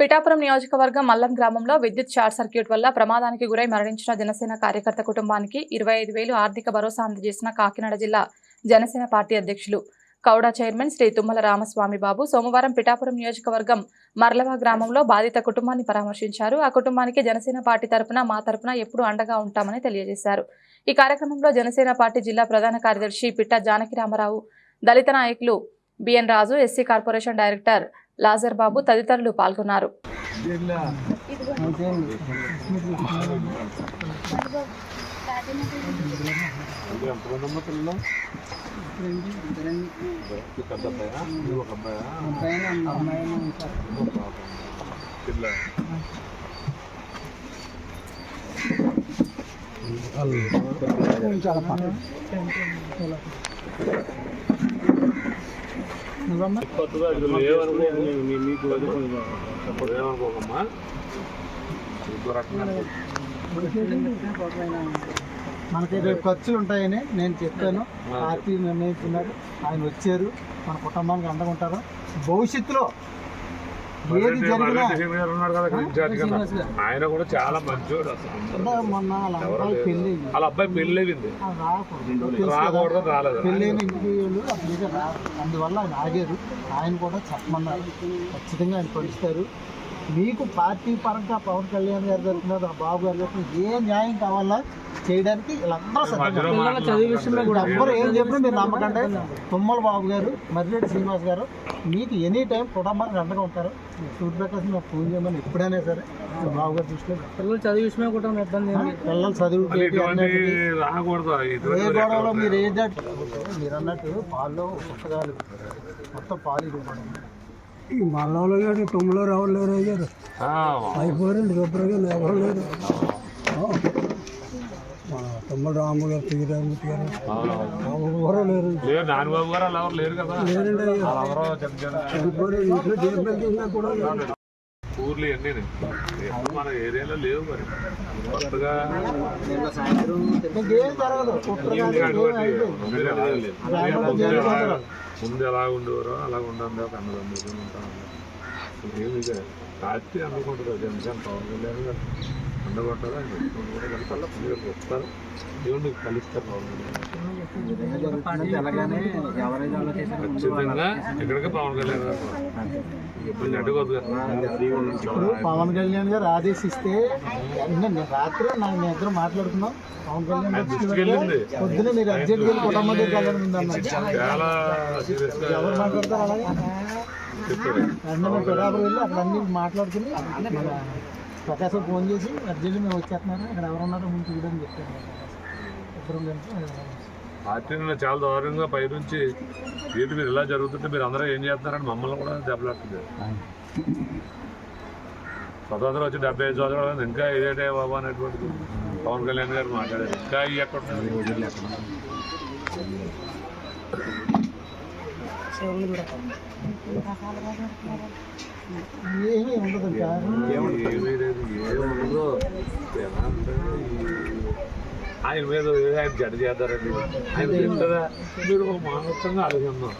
పిఠాపురం నియోజకవర్గం మల్లం గ్రామంలో విద్యుత్ షార్ట్ సర్క్యూట్ వల్ల ప్రమాదానికి గురై మరణించిన జనసేన కార్యకర్త కుటుంబానికి ఇరవై ఐదు వేలు ఆర్థిక భరోసా అందజేసిన కాకినాడ జిల్లా జనసేన పార్టీ అధ్యక్షులు. కౌడా చైర్మన్ శ్రీ తుమ్మల రామస్వామి బాబు సోమవారం పిఠాపురం నియోజకవర్గం మర్లవ గ్రామంలో బాధిత కుటుంబాన్ని పరామర్శించారు. ఆ కుటుంబానికి జనసేన పార్టీ తరపున మా తరపున ఎప్పుడు అండగా ఉంటామని తెలియజేశారు. ఈ కార్యక్రమంలో జనసేన పార్టీ జిల్లా ప్రధాన కార్యదర్శి పిట్ట జానకి రామారావు దళిత నాయకులు BN Raju SC corporation director Lazar Babu తదితరులు పాల్గొన్నారు. అంటే ఎంతమంది అమ్మ పిల్లలు పెద్ద అబ్బాయా నువ్వు ఒక అబ్బాయా ఇంకో పాప. పిల్ల మీకు ఏమనుకోకమ్మా మనకి రేపు ఖర్చులు ఉంటాయని నేను చెప్పాను. పార్టీ నిర్ణయించున్నారు ఆయన వచ్చారు. మన కుటుంబానికి అండగా ఉంటారు. భవిష్యత్తులో ఆయన కూడా చాలా మంచోడు అసలు. వాళ్ళ అబ్బాయి పెళ్ళి. అయింది. రాకూడదు. రాలేదు. అందువల్ల ఆయన ఆగారు. ఆయన కూడా చెప్పమన్నారు. ఖచ్చితంగా ఆయన పరుస్తారు మీకు పార్టీ పరంగా పవన్ కళ్యాణ్ గారి తరఫున ఆ బాబు గారి తరఫున ఏ న్యాయం కావాలా చేయడానికి వీళ్ళందరూ సిద్ధంగా ఎవ్వరు ఏం చెప్పినా మీరు నమ్మకండి. తుమ్మల బాబు గారు మర్రెడ్డి శ్రీనివాస్ గారు మీకు ఎనీ టైం కుటుంబానికి అండగా ఉంటారు. సూర్యప్రకాశ్ నాకు ఫోన్ చేయమని ఎప్పుడైనా సరే బాబు గారు పిల్లలు చదివి విషయమే కూడా ఇబ్బంది ఏం లేదు. పిల్లలు చదువు ఏ గొడవలో మీరు ఏ జట్ మీరు అన్నట్టు పాల్లో పుస్తకాలు మొత్తం పాలు ఇవ్వడం ఈ మల్లంలో కానీ తొమ్మిదిలో ఎవరు లేరు అయ్యారు. ఆ, అయిపోయారండి శుభ్రంగా ఎవరు లేరు. మన తమ్ముడు రాము గారు తిరిగి రామూర్తి గారు ఎవరు లేరు లేరండి అయ్యా. వాళ్ళెవరో చిన్న చిన్న చనిపోయి ఇంట్లో చేసినా కూడా. ఊర్లు ఇవన్నీ మన ఏరియాలో లేవు మరి. కొత్తగా ముందు ఎలా- ఉండేవారో అలా ఉండండి ఒక అన్నదమ్ములు ఉంటాం. ఏమి ఇదే? పార్టీ అందుకుంటుంది జనసేన పవన్ కళ్యాణ్ గారు. మీరు వస్తారు. ఏమండి కలుస్తారు పవన్ కళ్యాణ్ ఖచ్చితంగా పవన్ కళ్యాణ్ ఇప్పుడు ఇప్పుడు పవన్ కళ్యాణ్ గారు ఆదేశిస్తే రాత్రి నా మీ ఇద్దరు మాట్లాడుకున్నాం. పవన్ కళ్యాణ్ పొద్దున మీరు అర్జెంట్ వెళ్ళి కుటుంబం ఉందన్నారు గా ఎవరు మాట్లాడతారు అలాగే? పిడాపురం వెళ్ళి అక్కడ అన్ని మాట్లాడుకుని మన ప్రకాశం ఫోన్ చేసి అర్జెంట్ మేము వచ్చేస్తున్నారు? అక్కడ ఎవరున్నారో ముందు చూడని చెప్పాను. ఇద్దరం చాలా దారుణంగా పైనుంచి ఏంటి మీరు ఇలా జరుగుతుంటే మీరు అందరూ ఏం చేస్తున్నారని మమ్మల్ని కూడా దెబ్బలాడుతుంది. స్వతంత్రం వచ్చి డెబ్బై ఐదు సంవత్సరాలు ఇంకా ఇదేటే బాబా అనేటువంటిది పవన్ కళ్యాణ్ గారు మాట్లాడారు. ఇంకా ఇవి ఎక్కడ ఏమీ ఉండదు ఆయన మీద ఆయన జడ చేద్దారండి ఆయన మీరు ఒక మానవత్వంగా ఆలోచిద్దాం